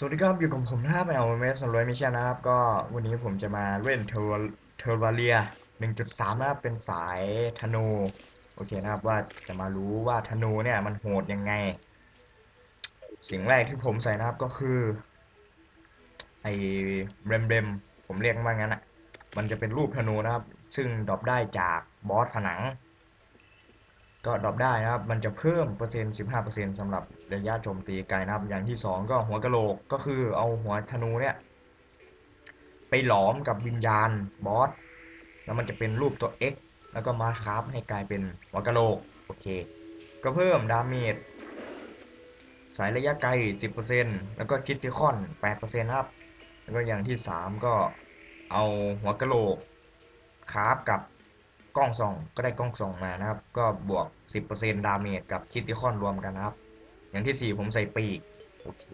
สวัสดีครับอยู่กับผมนะครับเอลเมสรวยมิชชั่นนะครับ ก็วันนี้ผมจะมาเล่นเทอร์เทอร์วาเลีย 1.3 นะครับ เป็นสายธนู โอเคนะครับว่าจะมารู้ว่าธนูเนี่ยมันโหดยังไง สิ่งแรกที่ผมใส่นะครับก็คือ ไอ้เบรมเบมผมเรียกมันว่างั้นอะ มันจะเป็นรูปธนูนะครับ ซึ่งดรอปได้จากบอสผนัง ก็ดรอปได้นะครับ มันจะเพิ่มเปอร์เซ็นต์ 15%สำหรับระยะโจมตีไกลนะครับ อย่างที่ 2 ก็หัวกะโหลก ก็คือเอาหัวธนูเนี่ย ไปหลอมกับวิญญาณบอส แล้วมันจะเป็นรูปตัว X แล้วก็มาคราฟให้กลายเป็นหัวกะโหลก โอเค ก็เพิ่มดาเมจสายระยะไกล 10%แล้วก็คิดที่คอน8%นะครับ แล้วก็อย่างที่ 3 ก็เอาหัวกะโหลกคราฟกับ กล้องส่องก็ได้กล้องส่องมานะครับ ก็บวก 10%ดาเมจกับคิดที่คอนรวมกันนะครับ อย่างที่ 4 ผมใส่ปีกโอเค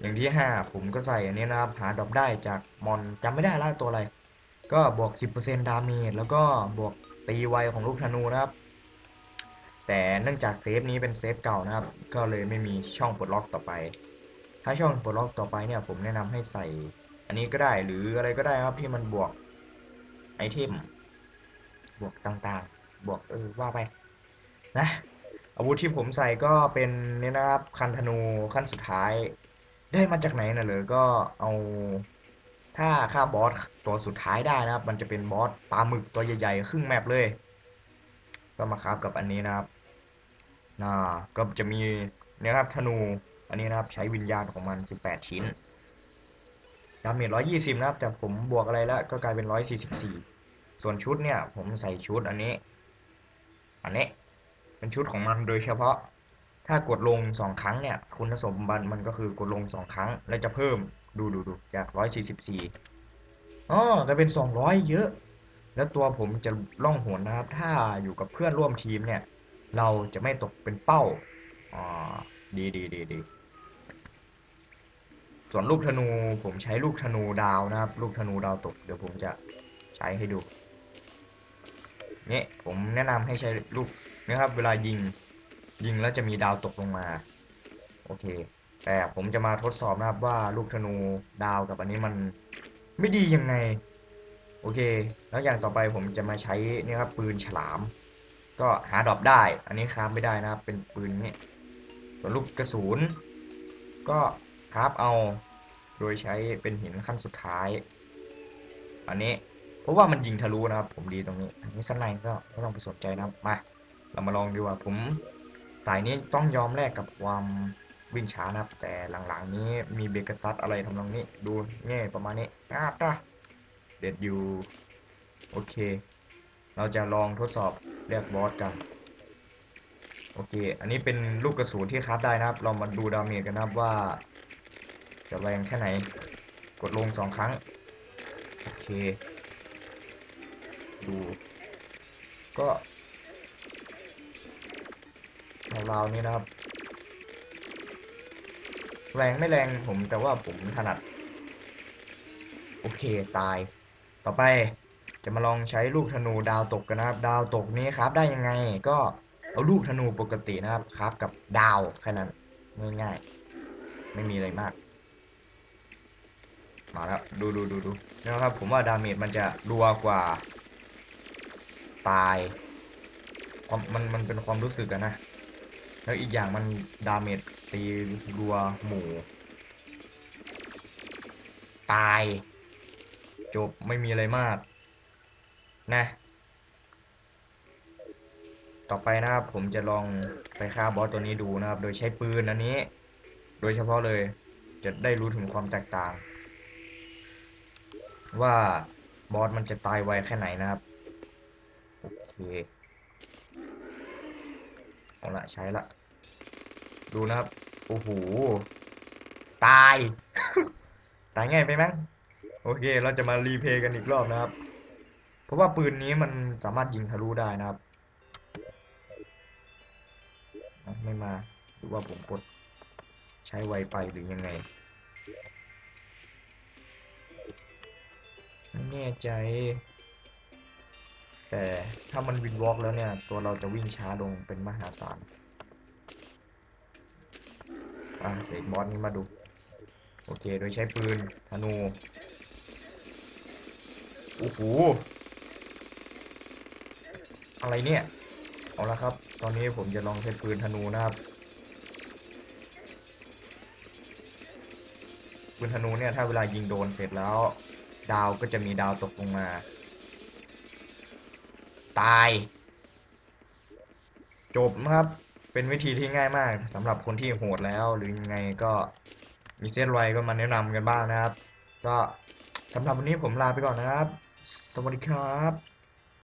อย่างที่ 5 ผมก็ใส่อันนี้นะครับ หาดรอปได้จากมอนจำไม่ได้แล้วตัวอะไร ก็บวก 10%ดาเมจแล้วก็บวกตีไวของลูกธนูนะครับ แต่เนื่องจากเซฟนี้เป็นเซฟเก่านะครับ ก็เลยไม่มีช่องปลดล็อกต่อไป ถ้าช่องปลดล็อกต่อไปเนี่ยผมแนะนำให้ใส่ อันนี้ก็ได้หรืออะไรก็ได้ครับที่มันบวกไอเทม บวกต่างๆ บวกเออว่าไปนะอาวุธที่ผมใส่ก็เป็นนี่นะครับคันธนูขั้นสุดท้าย ได้มาจากไหนน่ะเลยก็เอาถ้าฆ่าบอสตัวสุดท้ายได้นะครับ มันจะเป็นบอสปลาหมึกตัวใหญ่ๆครึ่งแมปเลย ก็มาคราฟกับอันนี้นะครับน่าก็จะมีนี่ยครับธนู อันนี้นะครับ ใช้วิญญาณของมัน 18 ชิ้นดาเมจ120 นะครับ แต่ผมบวกอะไรแล้วก็กลายเป็น 144 ส่วนชุดเนี่ย ผมใส่ชุดอันนี้ อันนี้ เป็นชุดของมันโดยเฉพาะ ถ้ากดลงสองครั้งเนี่ย คุณสมบัติมันก็คือกดลงสองครั้ง แล้วจะเพิ่มดูดูดูจาก144อ๋อจะเป็น200เยอะ แล้วตัวผมจะล่องหนนะครับ ถ้าอยู่กับเพื่อนร่วมทีมเนี่ย เราจะไม่ตกเป็นเป้าอ่าดีดีดีดีส่วนลูกธนูผมใช้ลูกธนูดาวนะครับ ลูกธนูดาวตกเดี๋ยวผมจะใช้ให้ดู เนี่ผมแนะนำให้ใช้ลูกนะครับ เวลายิงยิงแล้วจะมีดาวตกลงมา โอเค แต่ผมจะมาทดสอบนะครับว่าลูกธนูดาวกับอันนี้มันไม่ดียังไง โอเค แล้วอย่างต่อไปผมจะมาใช้นี่ครับ ปืนฉลาม ก็หาดรอปได้ อันนี้คราฟไม่ได้นะครับ เป็นปืนนี้ส่วนลูกกระสุนก็คราฟเอา โดยใช้เป็นหินขั้นสุดท้าย อันนี้ เพราะว่ามันยิงทะลุนะครับ ผมดีตรงนี้อันนี้สั้นในก็ไม่ต้องไปสนใจนะครับมาเรามาลองดีกว่าผมสายนี้ต้องยอมแลกกับความวิ่งช้านะครับ แต่หลังๆนี้มีเบกซัสอะไรทำนองนี้ ดูง่ายประมาณนี้อาตาเด็ดอยู่โอเค เราจะลองทดสอบเรียกบอสกันโอเค อันนี้เป็นลูกกระสุนที่คราฟได้นะครับ เรามาดูดาเมจกันนะครับว่า จะแรงแค่ไหน กดลงสองครั้ง โอเค ดู ก็ราวๆนี้นะครับ แรงไม่แรงผมแต่ว่าผมถนัด โอเคตาย ต่อไปจะมาลองใช้ลูกธนูดาวตกกันนะครับ ดาวตกนี้ครับได้ยังไง ก็เอาลูกธนูปกตินะครับครับกับดาวแค่นั้นง่ายๆไม่มีอะไรมาก มาแล้วดูดูดูดูนะครับ ผมว่าดาเมจมันจะรัวกว่า ตายความมันมันเป็นความรู้สึกอะนะ แล้วอีกอย่างมันดาเมจตีรัวหมู่ ตาย จบไม่มีอะไรมาก นะ ต่อไปนะครับผมจะลองไปฆ่าบอสตัวนี้ดูนะครับ โดยใช้ปืนอันนี้ โดยเฉพาะเลยจะได้รู้ถึงความแตกต่าง ว่าบอสมันจะตายไวแค่ไหนนะครับ เคเอาละใช้ละ ดูนะครับ โอ้โห ตาย ตายง่ายไปมั้ง โอเค เราจะมารีเพลย์กันอีกรอบนะครับ เพราะว่าปืนนี้มันสามารถยิงทะลุได้นะครับอะไม่มา หรือว่าผมกด ใช้ไวไปหรือยังไงไม่แน่ใจ แต่ถ้ามันวินวอล์กแล้วเนี่ย ตัวเราจะวิ่งช้าลงเป็นมหาศาลอะเด็กบอสนี้มาดู โอเค โดยใช้ปืนธนู โอ้โห อะไรเนี่ย เอาละครับ ตอนนี้ผมจะลองใช้ปืนธนูนะครับปืนธนูเนี่ย ถ้าเวลายิงโดนเสร็จแล้ว ดาวก็จะมีดาวตกลงมา ตาย จบนะครับ เป็นวิธีที่ง่ายมากสำหรับคนที่โหดแล้ว หรือยังไงก็มีเส้นไวก็มาแนะนำกันบ้างนะครับ ก็สำหรับวันนี้ผมลาไปก่อนนะครับ สวัสดีครับ